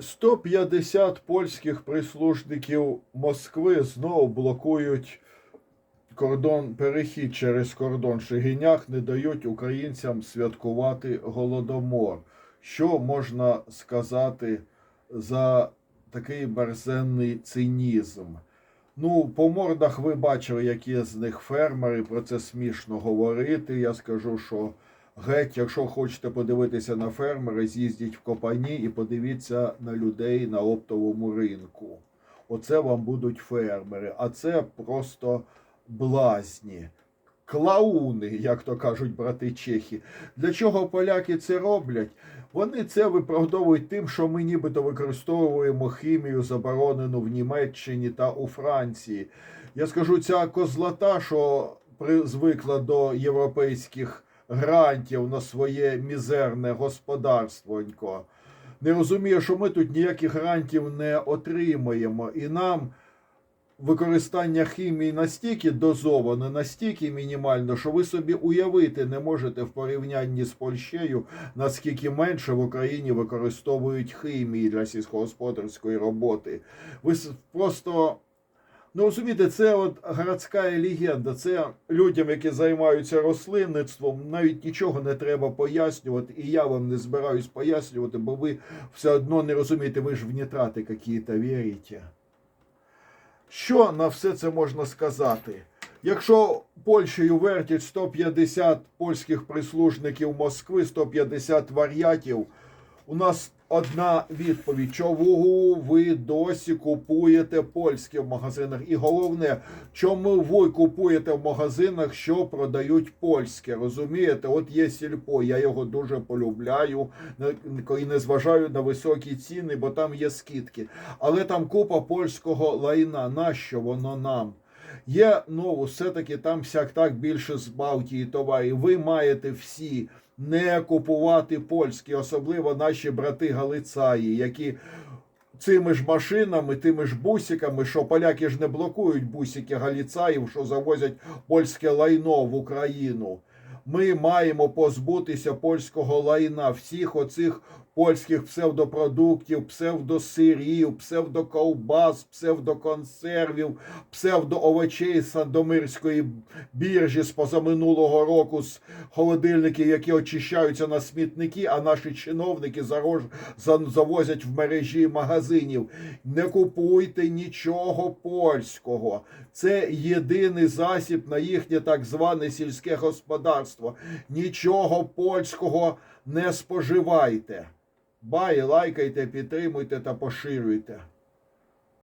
150 польських прислужників Москви знову блокують кордон, перехід через кордон Шигинях, не дають українцям святкувати голодомор. Що можна сказати за такий мерзенний цинізм? Ну, по мордах ви бачили, які з них фермери, про це смішно говорити. Я скажу, що геть, якщо хочете подивитися на фермери, з'їздіть в Копані і подивіться на людей на оптовому ринку. Оце вам будуть фермери, а це просто блазні. Клауни, як то кажуть брати чехи. Для чого поляки це роблять? Вони це виправдовують тим, що ми нібито використовуємо хімію, заборонену в Німеччині та у Франції. Я скажу, ця козлота, що призвикла до європейських грантів на своє мізерне господарствонько, не розуміє, що ми тут ніяких грантів не отримаємо, і нам використання хімії настільки дозовано, настільки мінімально, що ви собі уявити не можете в порівнянні з Польщею, наскільки менше в Україні використовують хімії для сільськогосподарської роботи. Ви просто. Ну, розумієте, це от городська легенда. Це людям, які займаються рослинництвом, навіть нічого не треба пояснювати, і я вам не збираюсь пояснювати, бо ви все одно не розумієте, ви ж в нітрати якісь вірите. Що на все це можна сказати? Якщо Польщею вертять 150 польських прислужників Москви, 150 вар'ятів, у нас одна відповідь: чому ви досі купуєте польське в магазинах? І головне, чому ви купуєте в магазинах, що продають польське? Розумієте? От є сільпо, я його дуже полюбляю і не зважаю на високі ціни, бо там є скидки. Але там купа польського лайна. Нащо воно нам? Є ну, все-таки там сяк так більше з Балтії товарів. Ви маєте всі не купувати польські, особливо наші брати Галицаї, які цими ж машинами, тими ж бусиками, що поляки ж не блокують бусики Галіцаїв, що завозять польське лайно в Україну. Ми маємо позбутися польського лайна, всіх оцих польських псевдопродуктів, псевдосирів, псевдоковбас, псевдоконсервів, псевдоовочей Сандомирської біржі з позаминулого року з холодильників, які очищаються на смітники, а наші чиновники зарож... завозять в мережі магазинів. Не купуйте нічого польського. Це єдиний засіб на їхнє так зване сільське господарство. Нічого польського не споживайте. Бай, лайкайте, підтримуйте та поширюйте.